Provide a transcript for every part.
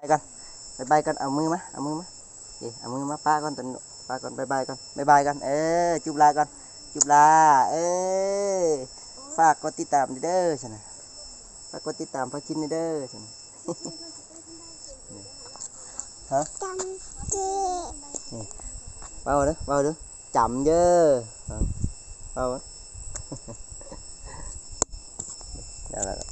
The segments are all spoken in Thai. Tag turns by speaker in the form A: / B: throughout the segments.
A: ไปกันไปบายกันเอามือมาเอามือมาเอ้เอามือมาป้าก่อนตอนป้าก่อนบายบายก่อนบายบายกันเออจุบลาก่อนจุบลาเออฝากกดติดตามเด้อฉันนะฝากกดติดตามพอชินเด้อฉันน่ะฮะ
B: จำเจ
A: เบาเด้อเบาเด้อจำเด้อเอาเบาเด้อ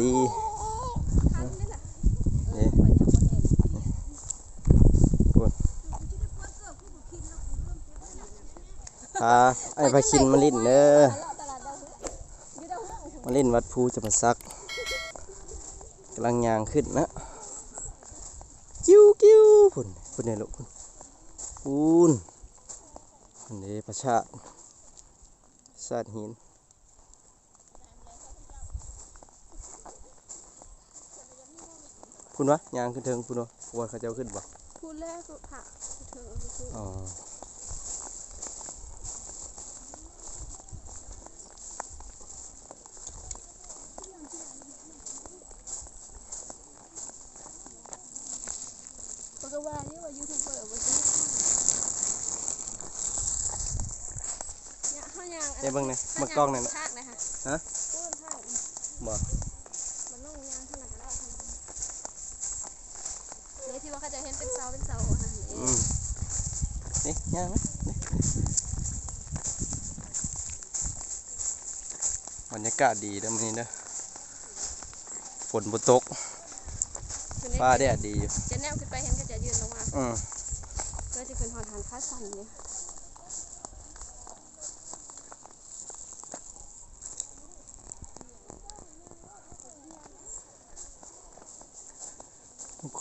A: ดีนี่พูดพาไอ้พาคินมาลิ้นเด้อมาลิ้นวัดภูจะมาซักกำลังยางขึ้นนะกิ้วกิ้วพุ่นพุ่นเนี่ยลูกพุ่นพุ่นพุ่นเด้ประชาติชาติหิน พุ่นวะยางขึ้นเทิงพุ่นวะวัวเขาเจ้าขึ้นบ่
B: พูดแรกค่ะเธอ
A: อ๋อ
B: ปกว่านี่ว่ายูทูบเบอร์ว่าจะเนี่ยข้าวยาง
A: เอ้ยเบิ่งเนี่ยมากล้องเนี่ยนะ
B: ทากนะคะ
A: ฮะ
B: พูดทาก
A: บ่
B: มันต้องยางขนาดนั้นเนี่ย ที่ว่าเขาจะเห็นเป็นเสาเป็นเสาอะค่ะ
A: อืมนี่ยางนะนี่บรรยากาศดีเด้อมื้อนี้เด้อฝนบ่ตกฟ้าแดดดีอยู่
B: จะแนวขึ้นไปเห็นก็จะยืนลงมา
A: อืม
B: เพื่อที่เป็นหอนหันค่าสั่นเนี่ย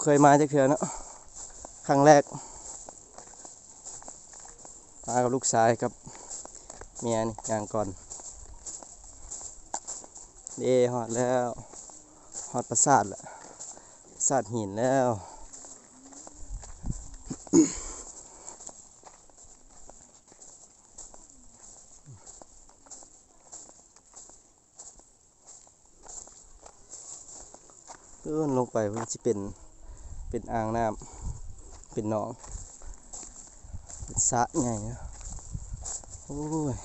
A: เคยมาจากเถื่อเนาะครั้งแรก มากับลูกชายกับเมียนี่อย่างก่อนเด้ฮอดแล้วฮอดปราสาทละปราสาทหินแล้วเอื้อนลงไปมันจะเป็น เป็นอ่างน้ำเป็นหนอง เป็นสระใหญ่นะโอ้ย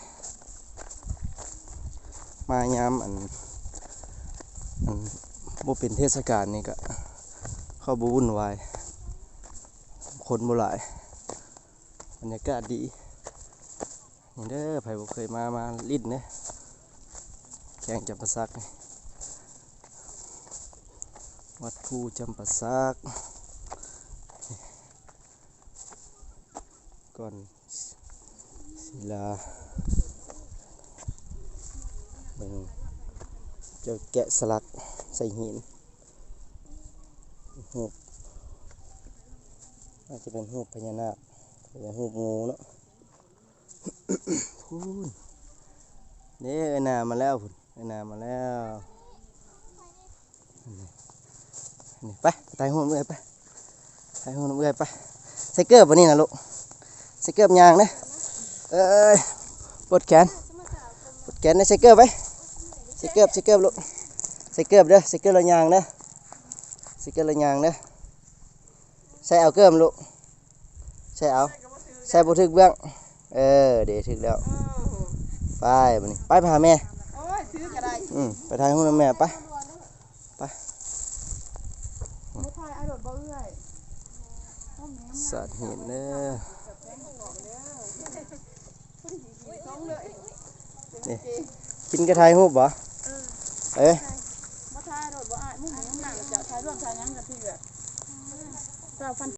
A: มายามอันอันบ่เป็นเทศกาลนี่ก็เข้าบ่วุ่นวายคนบ่หลายบรรยากาศดีนี่เด้อไผบ่เคยมามาลิ้นเด้อแข่งจับประซัก วัดภูจำปาสัก ก่อนศิลาเบิ่งเจ้าแกะสลักใส่หินหูปอาจจะเป็นหูปพญานาคหรือหูปงูเนาะพูนเนี่เออนามาแล้วพุ่นเอนามาแล้วนี่ไปไปถ่ายรูเมื่อยไปถ่ายรูเมื่อยไปใส่เกือบวันนี้นะลูก ใส่เกือบยางนะเอ้ยปวดแขนปวดแขนนะใส่เกือบไปใส่เกือบใส่เกือบลูกใส่เกือบเด้อใส่เกือบละยางเด้อใส่เกือบละยางเด้อใส่เอาเกือบลูกใส่เอาใส่บุทึกเบื้องเออเดี๋ยวถึกแล้วไปบัดนี้ไปไปหาแม่
B: โอ้ยซื้อก็ได้
A: อืมไปถ่ายรูปกับแม่ไป
B: ไม่ทายไอ้รถบ่เอื้อย
A: สัตว์หินเด้อ
B: ต้ องเลย
A: กินกระทายหูบบ่เอ้ย
B: มาทายรถบ่อ้ายมุ่งหยังหนักจะทายร่วมทายยังกันที่แบบเจ้าฟัน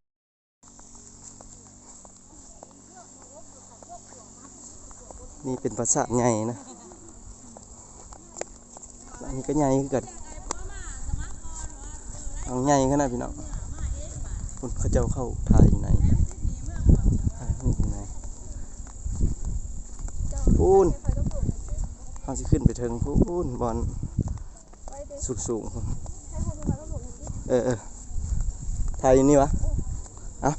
A: นี่เป็นปราสาทใหญ่นะอันนี้ก็ใหญ่คือกันเอาใหญ่ขนาดพี่น้องคุณเขาเจ้าเข้าถ่ พูนเขาสิขึ้นไปเทิงพูนบอลสูงสูงเออเออไทยนี่วะอะ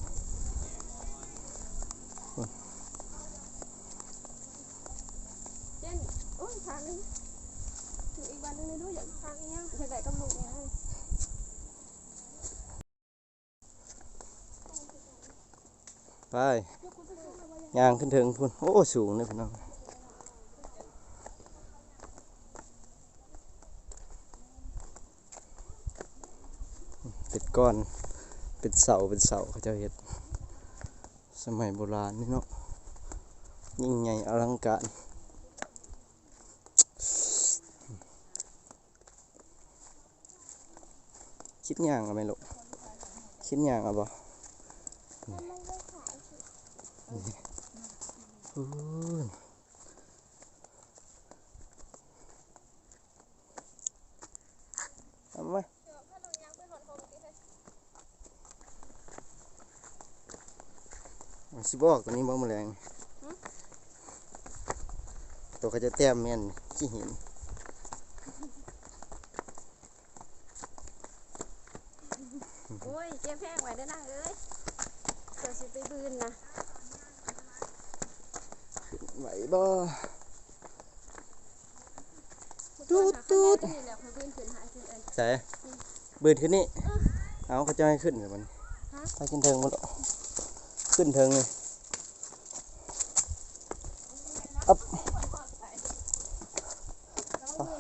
A: ไปย่างขึ้นเทิงพุ่นโอ้ สูงเลยพี่น้อง เป็นก้อน เป็นเสาเป็นเสาเขาเจะเห็ด สมัยโบราณนี่เนาะยิ่งใหญ่อลังการคิดอย่างอะไหมลูกคิดอย่างอะบ่พูนเอามา มัน สิบอกตัวนี้บ่แมลงตัวก็จะแต้มแม่นขี้หิน
C: โอ้ยเจ็บแพงไว้เด้อนะเอ้ยเดี๋ยวสิไปบืนนะ
A: ไหวบ่
C: ตูดตูดนี่แหละเขาบืนขึ้นหาขึ้นเอิ้น
A: ใส่บืนขึ้นนี่เอาเขาจะให้ขึ้นกับมัน
C: ฮะ
A: ไปขึ้นเทิงมัน ขึ้นเทิงเลยอัพ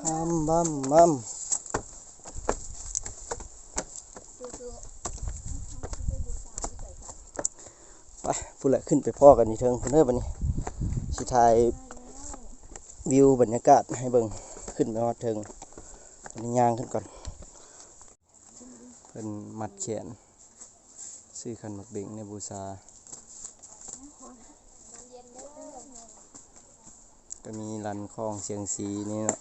A: บัมบัมบัมไปพูดแหละขึ้นไปพ่อกันนี่เทิงพุ่นเด้อบัดนี้สิถ่ายวิวบรรยากาศให้เบิ่งขึ้นไปฮอดเทิงอันนี้ย่างขึ้นก่อนเป็นมัดแขนซื้อคันหมักเบ่งในบูชา ก็มีรันคลองเสียงสีนี่เนาะ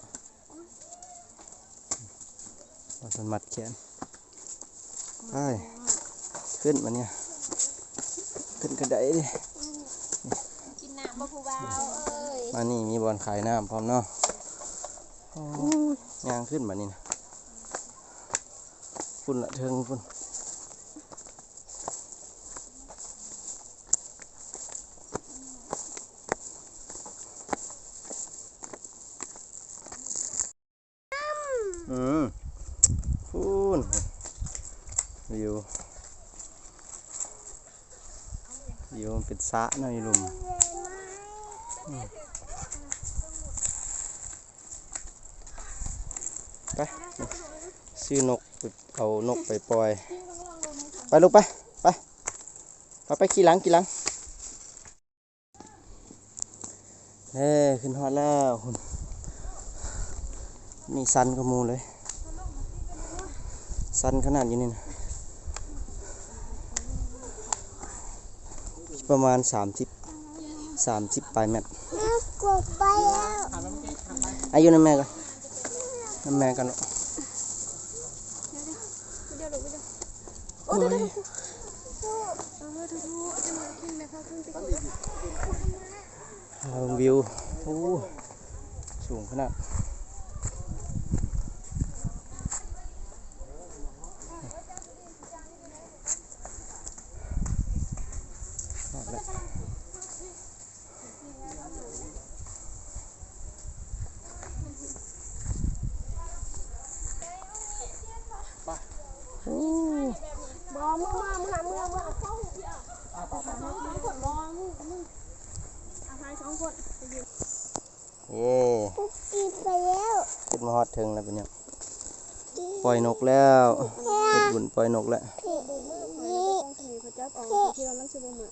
A: เราสมัดแขนไปขึ้นมาเนี่ย ขึ้นกระไดดิ
C: ๆกินน้ำบ่ผู้บ่าวเอ้ย
A: มานี่มีบอลขายน้ำพร้อมเนาะโอ้ยยางขึ้นมานี่นะฝุ่นละเทิงฝุ่นอืมฝุ่นวิววิวมันเป็น สะเนาะอยู่หลุมไปซื้อนกเอานกไปปล่อย ไปลูกไป ไป ไปไปขี่หลังขี่หลังเฮ้ขึ้นฮอดแล้วคุณนี่สันกระมูเลย สันขนาดอยู่นี่นะ ประมาณสามสิบสามสิบปลายเมตร
C: กดไปแล้ว
A: อายุนั่นแม่กันนั่นแม่กันเนาะ
C: เดี๋ยวลูกเดี๋ยว
A: โอ้ย
C: เออดูดูจะมาขึ้นไหมคะขึ้นไปขึ้น
A: เอาวิว โอ้ สูงขนาดฮอดแล้วโอ้
C: บอมึงมามึงหามึงเอามึงเอาเข้าสองคนรอมึงมึงอาภัยสองคนไปยืน
A: เย่
C: กินไปแล้ว
A: ขึ้นมาฮอดถึงแล้วเป็นยังปล่อยนกแล้วเฮ็ดบุญปล่อยนกแล้ว
C: นี่เขาจับออกที่ว่ามันสิบ่เหมือน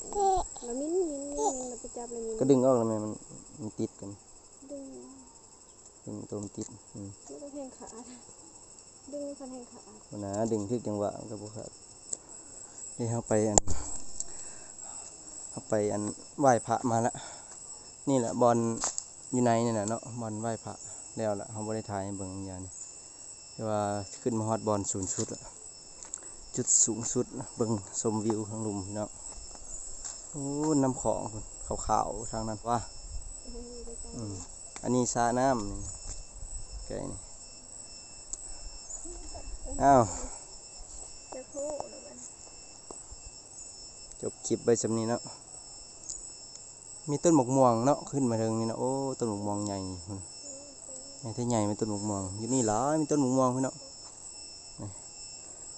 C: แล้วมิ้นมิ้นมิ้นเราไปจับเลยมิ้น
A: ก็ดึงออกแล้วแม่มันมันติดกัน
C: ดึง
A: ดึงตัวมันติดอืม
C: ไม่ต้องแหงขาดดึงคันแหงขาด
A: วันนะดึงทึกจังหวะมันก็บ่ขาดนี่เขาไปอันเขาไปอันไหว้พระมาละนี่แหละบอลอยู่ในนี่แหละเนาะบอลไหว้พระ แล้วละเขาบ่ได้ถ่ายให้เบิ่งอย่างนี้แต่ว่าขึ้นมาฮอดบอลสูงสุดละจุดสูงสุดเบิ่งชมวิวทางลุมพี่เนาะโอ้น้ำของขาวๆทางนั้นว่าอันนี้สระน้ำนี่ไก่นี่อ้าว
C: จะโค้แล้ว
A: จบคลิปไปสำนี้เนาะมีต้นหมกม่วงเนาะขึ้นมาเทิงนี่เนาะโอ้ต้นหมกม่วงใหญ่พุ่ นใหญ่ที่ใหญ่มีต้นหมกม่วงอยู่นี่หลายมีต้นหมกม่วงพี่เนาะ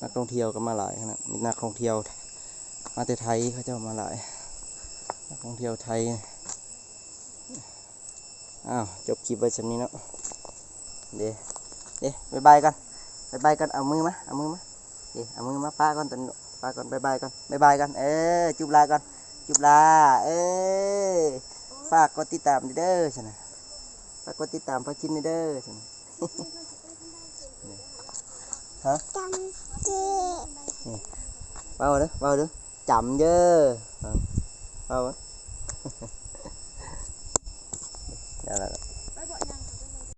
A: นักท่องเที่ยวก็มาหลายนาดมีนักท่องเที่ยวมาแต่ไทยเขาเจ้ามาหลายนักท่องเที่ยวไทยอ้าวจบคลิปไว้ชำนี้เนาะเดี๋ยวเดี๋ยวบายบายกันบายบายกันเอามือมาเอามือมาเดี๋ยวเอามือมาป้าก่อนตอนป้าก่อนบายบายก่อนบายบายกันเออจุบลาก่อนจุบลาเออฝากกดติดตามเด้อชนะ ฝากกดติดตามพาคินเด้อชนะ
C: จำเจ
A: เบาเด้อเบาเด้อจำเด้อเบาเด้อ